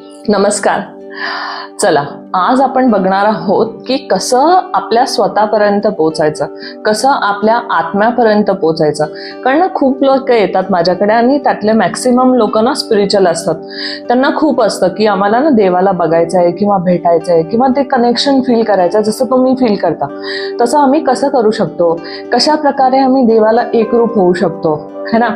नमस्कार. चला आज आपण बघणार आहोत की कसं आपल्या स्वतःपर्यंत पोचायचं कसं आपल्या आत्म्यापर्यंत पोचायचं कारण खूप लोक येतात माझ्याकडे आणि त्यातले मॅक्सिमम लोक ना स्पिरिच्युअल असतात. त्यांना खूप असतं की आम्हाला ना देवाला बघायचं आहे किंवा भेटायचं आहे किंवा ते कनेक्शन फील करायचं जसं तुम्ही फील करता. तसं आम्ही कसं करू शकतो? कशा प्रकारे आम्ही देवाला एकरूप होऊ शकतो? है ना?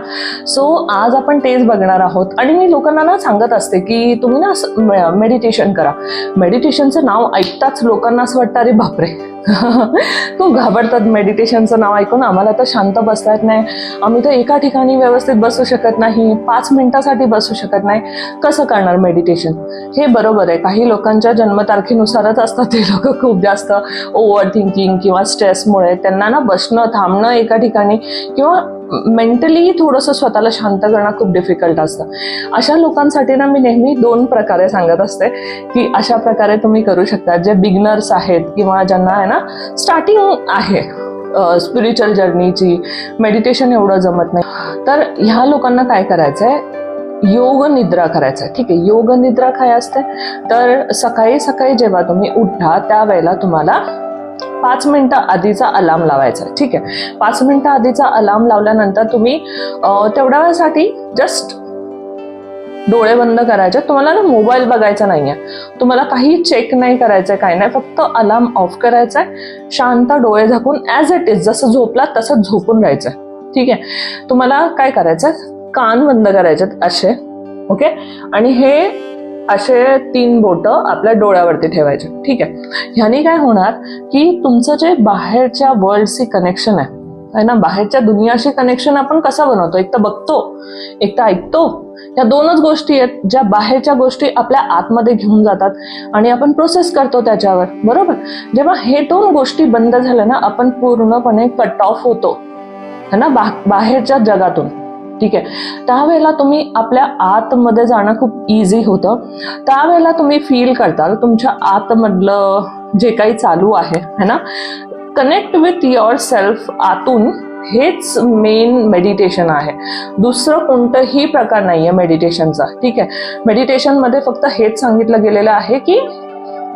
सो आज आपण तेच बघणार आहोत. आणि मी लोकांना ना सांगत असते की तुम्ही ना मेडिटेशन करा. मेडिटेशनचं नाव ऐकताच लोकांना असं वाटतं अरे बापरे. खूप घाबरतात मेडिटेशनचं नाव ऐकून. आम्हाला तर शांत बसता येत नाही. आम्ही तर एका ठिकाणी व्यवस्थित बसू शकत नाही. पाच मिनिटासाठी बसू शकत नाही. कसं करणार मेडिटेशन हे बरोबर आहे. काही लोकांच्या जन्मतारखेनुसारच असतात ते लोक खूप जास्त ओव्हर थिंकिंग किंवा स्ट्रेसमुळे त्यांना ना बसणं थांबणं एका ठिकाणी किंवा मेंटली थोडंसं स्वतःला शांत करणं खूप डिफिकल्ट असतं. अशा लोकांसाठी ना मी नेहमी दोन प्रकारे सांगत असते की अशा प्रकारे तुम्ही करू शकता. जे बिगनर्स आहेत किंवा ज्यांना आहे ना स्टार्टिंग आहे स्पिरिच्युअल जर्नीची मेडिटेशन एवढं जमत नाही. तर ह्या लोकांना काय करायचं आहे योग निद्रा करायचं आहे ठीक आहे योग निद्रा काय असते? तर सकाळी सकाळी जेव्हा तुम्ही उठा त्यावेळेला तुम्हाला पाच मिनटं आधीचा अलार्म लावायचा. आहे. ठीक आहे? पाच मिनटं आधीचा अलार्म लावल्यानंतर तुम्ही तेवढ्या वेळासाठी जस्ट डोळे बंद करायचे. तुम्हाला ना मोबाईल बघायचा नाहीये. तुम्हाला काही चेक नाही करायचंय काय नाही. फक्त अलार्म ऑफ करायचा आहे शांत डोळे झाकून ॲज इट इज जसं झोपला तसं झोपून राहायचं ठीक आहे? तुम्हाला काय करायचं कान बंद करायचे असे. ओके? आणि हे असे तीन बोट आपल्या डोळ्यावरती ठेवायचे. ठीक आहे? ह्याने काय होणार की तुमचं जे बाहेरच्या वर्ल्डशी कनेक्शन आहे है ना? बाहेरच्या दुनियाशी कनेक्शन आपण कसं बनवतो? एक तर बघतो एक तर ऐकतो. या दोनच गोष्टी आहेत ज्या बाहेरच्या गोष्टी आपल्या आतमध्ये घेऊन जातात आणि आपण प्रोसेस करतो त्याच्यावर. बरोबर? जेव्हा हे दोन गोष्टी बंद झाल्या ना आपण पूर्णपणे कट ऑफ होतो. है ना? बा बाहेरच्या जगातून. ठीक आहे. त्यावेळेला तुम्ही आपल्या आतमध्ये जाणं खूप इझी होतं. त्यावेळेला तुम्ही फील करताल तुमच्या आतमधलं जे काही चालू आहे है ना? कनेक्ट विथ युअर सेल्फ आतून हेच मेन मेडिटेशन आहे. दुसरं कोणतंही प्रकार नाही आहे मेडिटेशनचा ठीक आहे? मेडिटेशनमध्ये फक्त हेच सांगितलं गेलेलं आहे की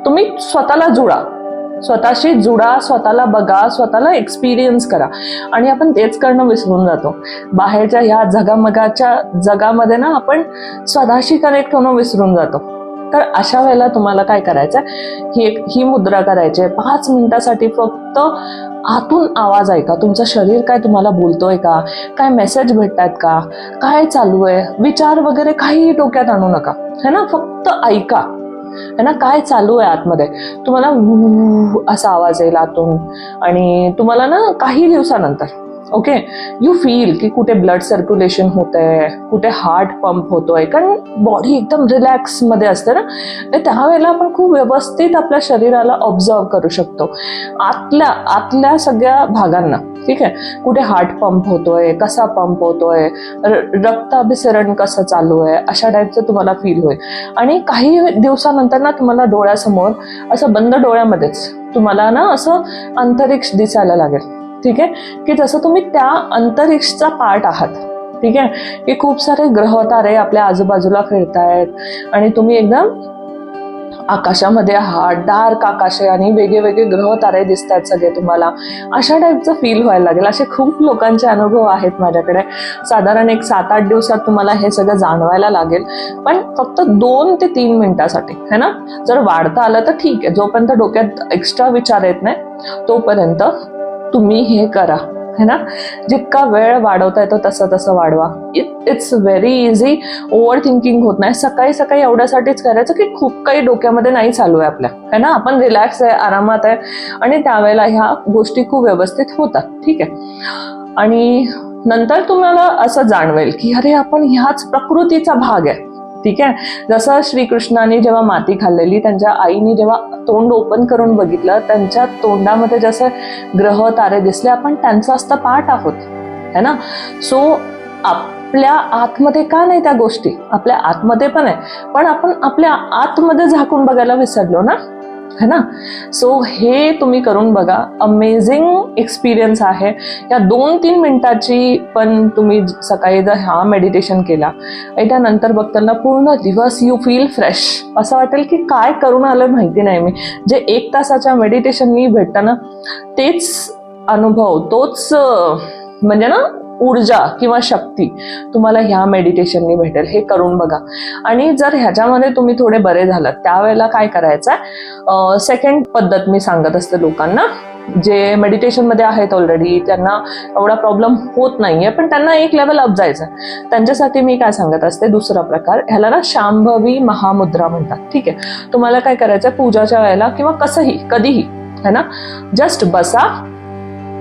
तुम्ही स्वतःला जुळा. स्वतःशी जुडा स्वतःला बघा स्वतःला एक्सपिरियन्स करा. आणि आपण तेच करणं विसरून जातो. बाहेरच्या ह्या जगामगाच्या जगामध्ये ना आपण स्वतःशी कनेक्ट होणं विसरून जातो. तर अशा वेळेला तुम्हाला काय करायचं ही एक ही मुद्रा करायची आहे. पाच मिनिटासाठी फक्त आतून आवाज ऐका. तुमचं शरीर काय तुम्हाला बोलतोय का? काय मेसेज भेटतायत का? काय चालू आहे? विचार वगैरे काहीही डोक्यात आणू नका. है ना? फक्त ऐका. है ना काय चालू आहे आतमध्ये? तुम्हाला असा आवाज येईल आतून. आणि तुम्हाला ना काही दिवसानंतर ओके यू फील की कुठे ब्लड सर्क्युलेशन होत आहे कुठे हार्ट पंप होतोय. कारण बॉडी एकदम रिलॅक्समध्ये असते ना. तर त्यावेळेला आपण खूप व्यवस्थित आपल्या शरीराला ऑब्झर्व करू शकतो. आतल्या आतल्या सगळ्या भागांना. ठीक आहे? कुठे हार्ट पंप होतोय कसा पंप होतोय रक्ताभिसरण कसं चालू आहे अशा टाईपचं तुम्हाला फील होईल. आणि काही दिवसानंतर ना तुम्हाला डोळ्यासमोर असं बंद डोळ्यामध्येच तुम्हाला ना असं अंतरिक्ष दिसायला लागेल. ठीक आहे? की जसं तुम्ही त्या अंतरिक्षचा पार्ट आहात. ठीक आहे? की खूप सारे ग्रह तारे आपल्या आजूबाजूला फिरतायत. आणि तुम्ही एकदम आकाशामध्ये आहात. डार्क आकाश आहे आणि वेगळे वेगळे ग्रह तारे दिसत आहेत सगळे तुम्हाला. अशा टाईपचं फील व्हायला लागेल. असे खूप लोकांचे अनुभव आहेत माझ्याकडे. साधारण एक सात आठ दिवसात तुम्हाला हे सगळं जाणवायला लागेल. पण फक्त दोन ते तीन मिनिटासाठी है ना? जर वाढता आलं तर ठीक आहे. जोपर्यंत डोक्यात एक्स्ट्रा विचार येत नाही तोपर्यंत तुम्ही हे करा है ना? जितका वेळ वाढवता येतो तसं तसं वाढवा. It it's very easy overthinking होत नाही. सकाळी सकाळी एवढ्यासाठीच करायचं की खूप काही डोक्यामध्ये नाही चालू आहे आपल्या. है ना? आपण रिलॅक्स आहे आरामात आहे. आणि त्यावेळेला ह्या गोष्टी खूप व्यवस्थित होतात. ठीक आहे? आणि नंतर तुम्हाला असं जाणवेल की अरे आपण ह्याच प्रकृतीचा भाग आहे. ठीक आहे? जसं श्रीकृष्णाने जेव्हा माती खाल्लेली त्यांच्या आईने जेव्हा तोंड ओपन करून बघितलं त्यांच्या तोंडामध्ये जसं ग्रह तारे दिसले आपण त्यांचा असता पाठ आहोत. है ना? सो आपल्या आतमध्ये का नाही त्या गोष्टी? आपल्या आतमध्ये पण आहे. पण आपण आपल्या आतमध्ये झाकून बघायला विसरलो ना? है ना? सो हे तुम्ही करून बघा. अमेझिंग एक्सपिरियन्स आहे. या दोन तीन मिनिटाची पण तुम्ही सकाळी जर हा मेडिटेशन केला आणि त्यानंतर बघताना पूर्ण दिवस यू फील फ्रेश असं वाटेल की काय करून आलं माहिती नाही मी. जे एक तासाच्या मेडिटेशननी भेटतं ना तेच अनुभव तोच म्हणजे ना ऊर्जा किंवा शक्ती तुम्हाला ह्या मेडिटेशननी भेटेल. हे करून बघा. आणि जर ह्याच्यामध्ये तुम्ही थोडे बरे झालात त्यावेळेला काय करायचं आहे सेकंड पद्धत मी सांगत असते लोकांना जे मेडिटेशनमध्ये आहेत ऑलरेडी त्यांना एवढा प्रॉब्लेम होत नाहीये पण त्यांना एक लेवल अप जायचं आहे त्यांच्यासाठी मी काय सांगत असते दुसरा प्रकार ह्याला ना शांभवी महामुद्रा म्हणतात. ठीक आहे? तुम्हाला काय करायचं पूजाच्या वेळेला किंवा कसंही कधीही है ना? जस्ट बसा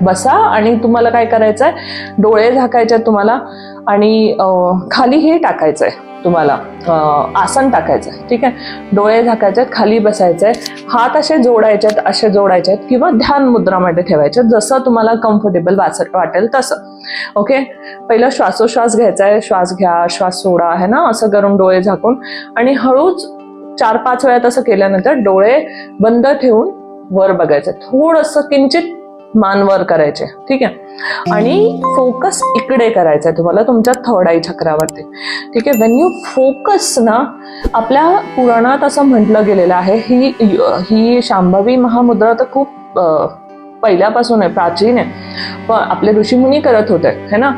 बसा आणि तुम्हाला काय करायचं आहे डोळे झाकायचे तुम्हाला आणि खाली हे टाकायचं आहे तुम्हाला आसन टाकायचं आहे ठीक आहे? डोळे झाकायचे आहेत खाली बसायचे हात असे जोडायचे आहेत असे जोडायचे आहेत किंवा ध्यान मुद्रामध्ये ठेवायचे. आहेत, जसं तुम्हाला कम्फर्टेबल वाटेल तसं. ओके पहिलं श्वासोश्वास घ्यायचा आहे श्वास घ्या श्वास सोडा आहे ना? असं करून डोळे झाकून. आणि हळूच चार पाच वेळा तसं केल्यानंतर डोळे बंद ठेवून वर बघायचं थोडंसं किंचित मान वर करायचे. ठीक आहे? आणि फोकस इकडे करायचा आहे तुम्हाला तुमच्या थर्ड आई चक्रावरती. ठीक आहे? वेन यू फोकस ना आपल्या पुराणात असं म्हटलं गेलेलं आहे ही ही शांभवी महामुद्रा तर खूप पहिल्यापासून आहे प्राचीन आहे. पण आपले ऋषीमुनी करत होते है ना?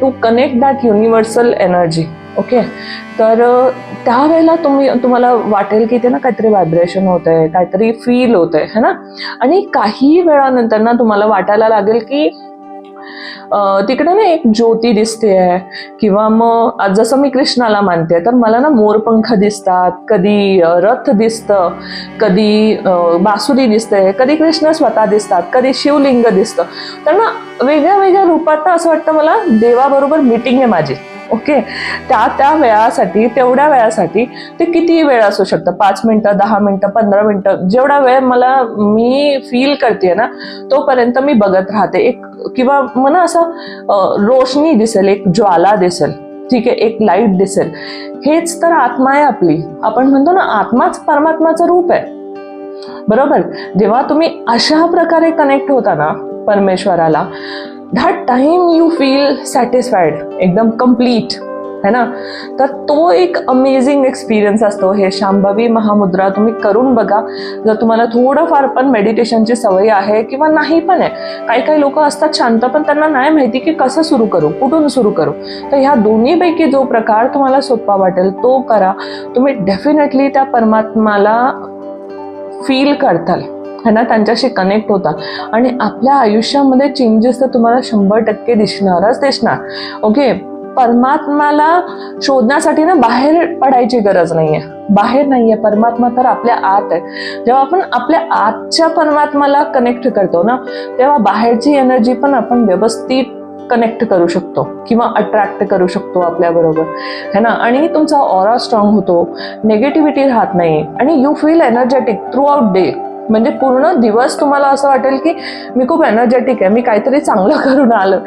To connect that universal energy okay तर त्यावेळेला तुम्ही तुम्हाला वाटेल की ते ना काहीतरी व्हायब्रेशन होत आहे काहीतरी फील होत आहे है ना? आणि काही वेळानंतर ना तुम्हाला वाटायला लागेल की तिकडे ना एक ज्योती दिसते आहे किंवा मग जसं मी कृष्णाला मानते तर मला ना मोरपंख दिसतात कधी रथ दिसतं कधी बासुरी दिसते कधी कृष्ण स्वतः दिसतात कधी शिवलिंग दिसतं. तर ना वेगळ्या वेगळ्या रूपात ना असं वाटतं मला देवाबरोबर मीटिंग आहे माझी. ओके? त्या त्या वेळासाठी तेवढ्या वेळासाठी ते किती वेळ असू शकतं? पाच मिनटं दहा मिनटं पंधरा मिनटं? जेवढा वेळ मला मी फील करते ना तोपर्यंत मी बघत राहते. एक किंवा मला असं रोशनी दिसेल एक ज्वाला दिसेल. ठीक आहे? एक लाइट दिसेल. हेच तर आत्मा आहे आपली. आपण म्हणतो ना आत्माच परमात्माचं रूप आहे. बरोबर? जेव्हा तुम्ही अशा प्रकारे कनेक्ट होता ना परमेश्वराला. That time you feel satisfied एकदम कंप्लीट है ना? तर तो एक अमेझिंग एक्सपिरियन्स असतो. हे शांभवी महामुद्रा तुम्ही करून बघा. जर तुम्हाला थोडंफार पण मेडिटेशनची सवय आहे किंवा नाही पण आहे. काही काही लोक असतात शांत पण त्यांना नाही माहिती की कसं सुरू करू कुठून सुरू करू. तर ह्या दोन्हीपैकी जो प्रकार तुम्हाला सोपा वाटेल तो करा. तुम्ही डेफिनेटली त्या परमात्माला फील करताल. है ना त्यांच्याशी कनेक्ट होता. आणि आपल्या आयुष्यामध्ये चेंजेस तर तुम्हाला शंभर टक्के दिसणारच दिसणार. ओके परमात्माला शोधण्यासाठी ना बाहेर पडायची गरज नाहीये. बाहेर नाहीये. परमात्मा तर आपल्या आत आहे. जेव्हा आपण आपल्या आतच्या परमात्माला कनेक्ट करतो ना तेव्हा बाहेरची एनर्जी पण आपण व्यवस्थित कनेक्ट करू शकतो किंवा अट्रॅक्ट करू शकतो आपल्याबरोबर है ना? आणि तुमचा ऑरा स्ट्रॉंग होतो. नेगेटिव्हिटी राहत नाही. आणि you feel energetic throughout day म्हणजे पूर्ण दिवस तुम्हाला असं वाटेल की मी खूप एनर्जेटिक आहे मी काहीतरी चांगलं करून आलं.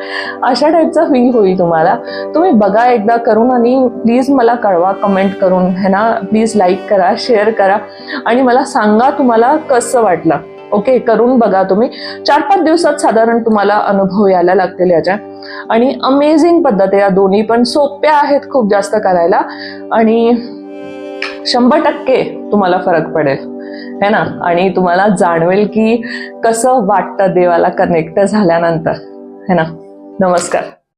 अशा टाईपचा फील होईल तुम्हाला. तुम्ही बघा एकदा करून आणि प्लीज मला कळवा कमेंट करून. है ना? प्लीज लाईक करा शेअर करा आणि मला सांगा तुम्हाला कसं वाटलं. ओके करून बघा तुम्ही. चार पाच दिवसात साधारण तुम्हाला अनुभव यायला लागतील याच्या. आणि अमेझिंग पद्धत या दोन्ही पण. सोप्या आहेत खूप जास्त करायला. आणि शंभर टक्के तुम्हाला फरक पडेल. है ना? आणि तुम्हाला जाणवेल की कसं वाटतं देवाला कनेक्ट झाल्यानंतर. है ना? नमस्कार.